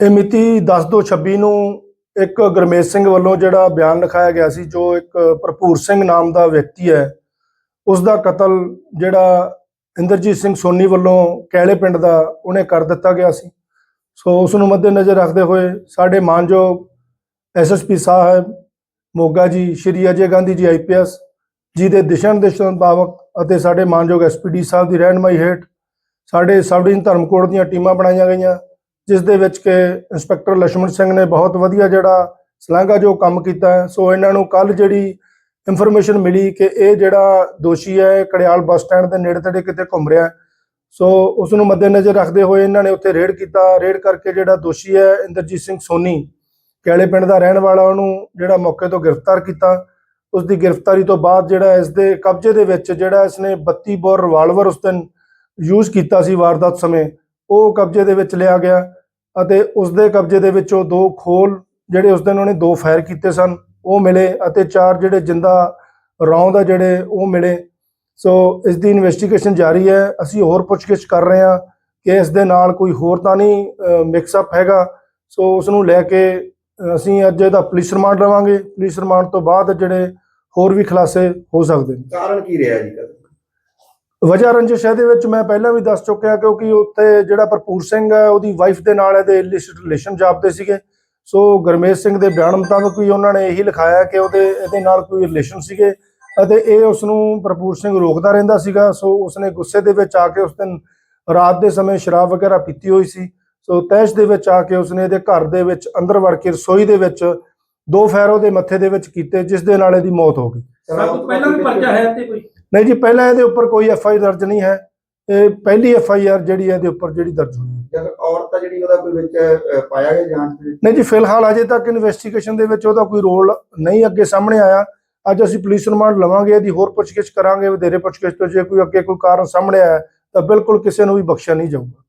ਇਹ ਮਿਤੀ 10/2/26 ਨੂੰ ਇੱਕ ਗੁਰਮੇਜ ਸਿੰਘ ਵੱਲੋਂ ਜਿਹੜਾ ਬਿਆਨ ਲਿਖਾਇਆ ਗਿਆ ਸੀ, ਜੋ ਇੱਕ ਭਰਪੂਰ ਸਿੰਘ ਨਾਮ ਦਾ ਵਿਅਕਤੀ ਹੈ ਉਸ ਦਾ ਕਤਲ ਜਿਹੜਾ ਇੰਦਰਜੀਤ ਸਿੰਘ ਸੋਨੀ ਵੱਲੋਂ ਕੈਲੇ ਪਿੰਡ ਦਾ ਉਹਨੇ ਕਰ ਦਿੱਤਾ ਗਿਆ ਸੀ। ਸੋ ਉਸ ਨੂੰ ਮੱਦੇਨਜ਼ਰ ਰੱਖਦੇ ਹੋਏ ਸਾਡੇ ਮਾਨਯੋਗ ਐਸਐਸਪੀ ਸਾਹਿਬ, ਮੋਗਾ ਜੀ, ਸ਼੍ਰੀ ਅਜੇ ਗਾਂਧੀ ਜੀ ਆਈਪੀਐਸ ਜੀ ਦੇ ਦਿਸ਼ਾ ਨਿਰਦੇਸ਼ਾਂ ਮੁਤਾਬਕ ਅਤੇ ਸਾਡੇ ਮਾਨਯੋਗ ਐਸਪੀਡੀ ਸਾਹਿਬ ਦੀ ਰਹਿਨਮਾਈ ਹੇਠ ਸਾਡੇ ਸਬ ਡਿਵੀਜ਼ਨ ਧਰਮਕੋਟ ਦੀਆਂ ਟੀਮਾਂ ਬਣਾਈਆਂ ਗਈਆਂ। ਜਿਸ ਦੇ ਵਿੱਚ ਕਿ ਇੰਸਪੈਕਟਰ ਲక్ష్ਮਣ ਸਿੰਘ ਨੇ ਬਹੁਤ ਵਧੀਆ ਜਿਹੜਾ ਸਲਾਂਗਾ ਜੋ ਕੰਮ ਕੀਤਾ ਸੋ ਇਹਨਾਂ ਨੂੰ ਕੱਲ ਜਿਹੜੀ ਇਨਫੋਰਮੇਸ਼ਨ ਮਿਲੀ ਕਿ ਇਹ ਜਿਹੜਾ ਦੋਸ਼ੀ ਹੈ ਕੜਿਆਲ ਬੱਸ ਸਟੈਂਡ ਦੇ ਨੇੜੇ ਤੇੜੇ ਕਿਤੇ ਘੁੰਮ ਰਿਹਾ ਸੋ ਉਸ ਨੂੰ ਮੱਦੇਨਜ਼ਰ ਰੱਖਦੇ ਹੋਏ ਇਹਨਾਂ ਨੇ ਉੱਥੇ ਰੇਡ ਕੀਤਾ। ਰੇਡ ਕਰਕੇ ਜਿਹੜਾ ਦੋਸ਼ੀ ਹੈ, ਇੰਦਰਜੀਤ ਸਿੰਘ ਸੋਨੀ, ਕੈਲੇ ਪਿੰਡ ਦਾ ਰਹਿਣ ਵਾਲਾ, ਉਹਨੂੰ ਜਿਹੜਾ ਮੌਕੇ ਤੋਂ ਗ੍ਰਿਫਤਾਰ ਕੀਤਾ। ਉਸ ਦੀ ਗ੍ਰਿਫਤਾਰੀ ਤੋਂ ਬਾਅਦ ਜਿਹੜਾ ਇਸ ਦੇ ਕਬਜ਼ੇ ਦੇ ਵਿੱਚ ਜਿਹੜਾ ਇਸਨੇ 32 ਬੋਰ ਰਿਵਾਲਵਰ ਉਸ ਦਿਨ ਯੂਜ਼ ਕੀਤਾ ਸੀ ਵਾਰਦਾਤ ਸਮੇਂ। ਉਹ ਕਬਜ਼ੇ ਦੇ ਵਿੱਚ ਲਿਆ ਗਿਆ ਅਤੇ ਉਸ ਦੇ ਕਬਜ਼ੇ ਦੇ ਵਿੱਚੋਂ ਦੋ ਖੋਲ ਜਿਹੜੇ ਉਸ ਦਿਨ ਉਹਨੇ ਦੋ ਫਾਇਰ ਕੀਤੇ ਸਨ, ਉਹ ਮਿਲੇ ਅਤੇ ਚਾਰ ਜਿਹੜੇ ਜਿੰਦਾ ਰੌਂਦ ਆ ਜਿਹੜੇ ਉਹ ਮਿਲੇ। ਸੋ ਇਸ ਦੀ ਇਨਵੈਸਟੀਗੇਸ਼ਨ ਜਾਰੀ ਹੈ। ਅਸੀਂ ਹੋਰ ਪੁੱਛਗਿੱਛ ਕਰ ਰਹੇ ਹਾਂ ਕਿ ਇਸ ਦੇ ਨਾਲ ਕੋਈ ਹੋਰ ਤਾਂ ਨਹੀਂ ਮਿਕਸ ਅਪ ਹੈਗਾ। ਸੋ ਉਸ ਨੂੰ ਲੈ ਕੇ ਅਸੀਂ ਅੱਜ ਇਹਦਾ ਪੁਲਿਸ ਰਿਮਾਂਡ ਲਵਾਂਗੇ। ਪੁਲਿਸ ਰਿਮਾਂਡ ਤੋਂ ਬਾਅਦ ਜਿਹੜੇ ਹੋਰ ਵੀ ਖੁਲਾਸੇ ਹੋ ਸਕਦੇ ਨੇ। ਕਾਰਨ ਕੀ ਰਿਹਾ ਜੀ? ਵਜਾ ਵਜ੍ਹਾ ਰੰਜਿਸ਼ ਇਹਦੇ ਵਿੱਚ ਮੈਂ ਪਹਿਲਾਂ ਵੀ ਦੱਸ ਚੁੱਕਿਆ ਕਿਉਂਕਿ ਉੱਥੇ ਜਿਹੜਾ ਭਰਪੂਰ ਸਿੰਘ ਹੈ, ਉਹਦੀ ਵਾਈਫ ਦੇ ਨਾਲ ਇਹਦੇ ਰਿਲੇਸ਼ਨ ਜਾਪਦੇ ਸੀਗੇ। ਸੋ ਗਰਮੇਸ਼ ਸਿੰਘ ਦੇ ਬਿਆਨ ਮੁਤਾਬਕ ਵੀ ਉਹਨਾਂ ਨੇ ਇਹੀ ਲਿਖਾਇਆ ਕਿ ਉਹਦੇ, ਇਹਦੇ ਨਾਲ ਕੋਈ ਰਿਲੇਸ਼ਨ ਸੀਗੇ ਅਤੇ ਇਹ ਉਸ ਨੂੰ ਭਰਪੂਰ ਸਿੰਘ ਰੋਕਦਾ ਰਹਿੰਦਾ ਸੀਗਾ। ਸੋ ਉਸਨੇ ਗੁੱਸੇ ਦੇ ਵਿੱਚ ਆ ਕੇ ਉਸ ਦਿਨ ਰਾਤ ਦੇ ਸਮੇਂ ਸ਼ਰਾਬ ਵਗੈਰਾ ਪੀਤੀ ਹੋਈ ਸੀ। ਸੋ ਤੈਸ਼ ਦੇ ਵਿੱਚ ਆ ਕੇ ਉਸਨੇ ਇਹਦੇ ਘਰ ਦੇ ਵਿੱਚ ਅੰਦਰ ਵੜ ਕੇ ਰਸੋਈ ਦੇ ਵਿੱਚ ਦੋ ਫੈਰ ਉਹਦੇ ਮੱਥੇ ਦੇ ਵਿੱਚ ਕੀਤੇ, ਜਿਸ ਦੇ ਨਾਲ ਇਹਦੀ ਮੌਤ ਹੋ ਗਈ। ਸਭ ਤੋਂ ਪਹਿਲਾਂ ਵੀ ਪਰਚਾ ਹੈ ਤੇ ਕੋਈ? ਨਹੀਂ ਜੀ ਪਹਿਲਾਂ ਇਹਦੇ ਉੱਪਰ ਕੋਈ ਐਫ ਆਈ ਦਰਜ ਨਹੀਂ ਹੈ। ਇਹ ਪਹਿਲੀ ਐਫ ਆਈ ਆਰ ਜਿਹੜੀ ਹੈ ਇਹਦੇ ਉੱਪਰ ਜਿਹੜੀ ਦਰਜ ਹੋਈ ਹੈ। ਜਦ ਔਰਤ ਜਿਹੜੀ ਉਹਦਾ ਕੋਈ ਵਿੱਚ ਅਹ, ਪਾਇਆ ਗਿਆ ਜਾਂਚ ਦੇ ਵਿੱਚ? ਨਹੀਂ ਜੀ ਫਿਲਹਾਲ ਅਜੇ ਤੱਕ ਇਨਵੈਸਟੀਗੇਸ਼ਨ ਦੇ ਵਿੱਚ ਉਹਦਾ ਕੋਈ ਰੋਲ ਨਹੀਂ ਅੱਗੇ ਸਾਹਮਣੇ ਆਇਆ। ਅੱਜ ਅਸੀਂ ਪੁਲਿਸ ਰਿਮਾਂਡ ਲਵਾਂਗੇ ਇਹਦੀ ਹੋਰ ਪੁੱਛਗਿੱਛ ਕਰਾਂਗੇ ਵਧੇਰੇ ਪੁੱਛਗਿੱਛ ਤੋਂ ਜੇ ਕੋਈ ਅੱਗੇ ਕੋਈ ਕਾਰਨ ਸਾਹਮਣੇ ਆਇਆ ਤਾਂ ਬਿਲਕੁਲ ਕਿਸੇ ਨੂੰ ਵੀ ਬਖਸ਼ਿਆ ਨਹੀਂ ਜਾਊਗਾ।